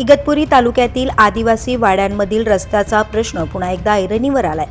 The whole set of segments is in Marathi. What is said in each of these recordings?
इगतपुरी तालुक्यातील आदिवासी वाड्यांमधील रस्त्याचा प्रश्न पुन्हा एकदा ऐरणीवर आलाय.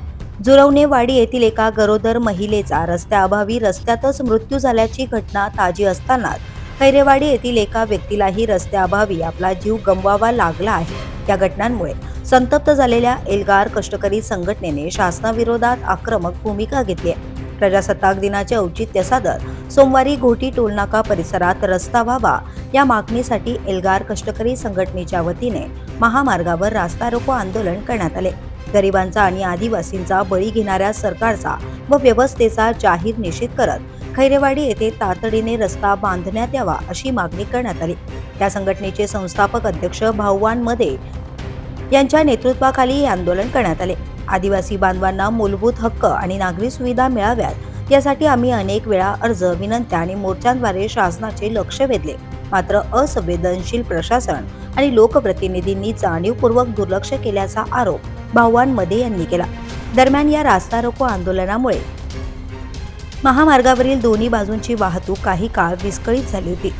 जुरवणे वाडी येथील एका गरोदर महिलेचा रस्त्याअभावी रस्त्यातच मृत्यू झाल्याची घटना ताजी असतानाच खैरेवाडी येथील एका व्यक्तीलाही रस्त्याअभावी आपला जीव गमवावा लागला आहे. या घटनांमुळे संतप्त झालेल्या एल्गार कष्टकरी संघटनेने शासनाविरोधात आक्रमक भूमिका घेतली आहे. प्रजासत्ताक दिनाचे औचित्य साधत सोमवारी घोटी टोलनाका परिसरात रस्ता व्हावा या मागणीसाठी एल्गार कष्टकरी संघटनेच्या वतीने महामार्गावर रास्ता रोको आंदोलन करण्यात आले. गरिबांचा आणि आदिवासींचा बळी घेणाऱ्या सरकारचा व व्यवस्थेचा जाहीर निषेध करत खैरेवाडी येथे तातडीने रस्ता बांधण्यात यावा अशी मागणी करण्यात आली. या संघटनेचे संस्थापक अध्यक्ष भाऊवानमध्ये यांच्या नेतृत्वाखाली हे आंदोलन करण्यात आले. आदिवासी बांधवांना मूलभूत हक्क आणि नागरी सुविधा मिळाव्यात. यासाठी आम्ही अनेक वेळा अर्ज विनंत्या आणि मोर्चांद्वारे शासनाचे लक्ष वेधले. मात्र असंवेदनशील प्रशासन आणि लोकप्रतिनिधींनी जाणीवपूर्वक दुर्लक्ष केल्याचा आरोप भाऊवानमध्ये यांनी केला. दरम्यान या रास्ता रोको आंदोलनामुळे महामार्गावरील दोन्ही बाजूंची वाहतूक काही काळ विस्कळीत झाली होती.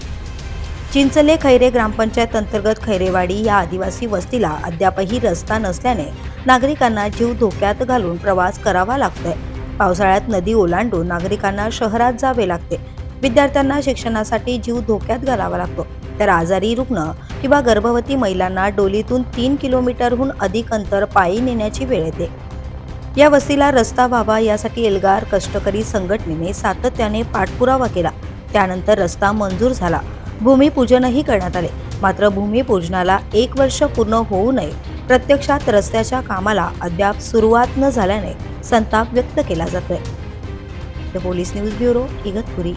चिंचले खैरे ग्रामपंचायत अंतर्गत खैरेवाडी या आदिवासी वस्तीला अद्यापही रस्ता नसल्याने नागरिकांना जीव धोक्यात घालून प्रवास करावा लागतोय. पावसाळ्यात नदी ओलांडून नागरिकांना शहरात जावे लागते. विद्यार्थ्यांना शिक्षणासाठी जीव धोक्यात घालावा लागतो. तर आजारी रुग्ण किंवा गर्भवती महिलांना डोलीतून तीन किलोमीटरहून अधिक अंतर पायी नेण्याची वेळ येते. या वस्तीला रस्ता व्हावा यासाठी एल्गार कष्टकरी संघटनेने सातत्याने पाठपुरावा केला. त्यानंतर रस्ता मंजूर झाला. भूमिपूजनही करण्यात आले. मात्र भूमिपूजनाला एक वर्ष पूर्ण होऊ नये प्रत्यक्षात रस्त्याच्या कामाला अद्याप सुरुवात न झाल्याने संताप व्यक्त केला जातोय. The police news bureau Igatpuri.